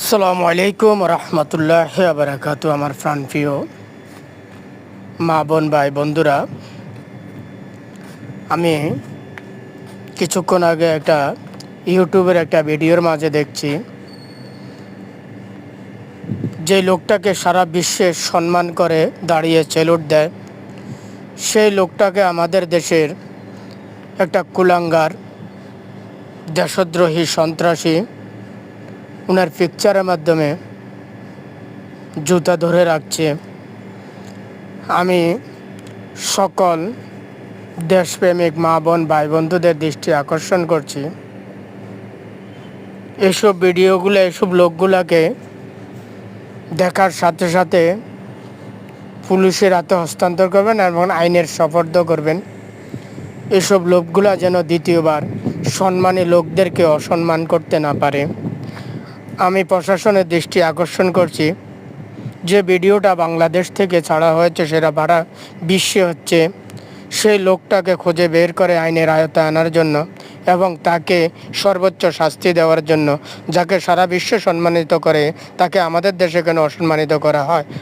আসসালামু আলাইকুম রহমতুল্লাহ বারাকাতু আমার প্রাণপ্রিয় মা, বোন, ভাই, বন্ধুরা। আমি কিছুক্ষণ আগে একটা ইউটিউবের একটা ভিডিওর মাঝে দেখছি, যে লোকটাকে সারা বিশ্বে সম্মান করে দাঁড়িয়ে চেলুট দেয়। সেই লোকটাকে আমাদের দেশের একটা কুলাঙ্গার, দেশদ্রোহী, সন্ত্রাসী ওনার পিকচারের মাধ্যমে জুতা ধরে রাখছে। আমি সকল দেশপ্রেমিক মা বোন, ভাই বন্ধুদের দৃষ্টি আকর্ষণ করছি। এসব ভিডিওগুলো, এসব লোকগুলাকে দেখার সাথে সাথে পুলিশের হাতে হস্তান্তর করবেন এবং আইনের সফর্দ করবেন। এসব লোকগুলা যেন দ্বিতীয়বার সম্মানী লোকদেরকে অসম্মান করতে না পারে। আমি প্রশাসনের দৃষ্টি আকর্ষণ করছি। যে ভিডিওটা বাংলাদেশ থেকে ছাড়া হয়েছে, সেটা ভাড়া বিশ্বে হচ্ছে, সেই লোকটাকে খুঁজে বের করে আইনের আয়তা আনার জন্য এবং তাকে সর্বোচ্চ শাস্তি দেওয়ার জন্য, যাকে সারা বিশ্বে সম্মানিত করে, তাকে আমাদের দেশে কেন অসম্মানিত করা হয়?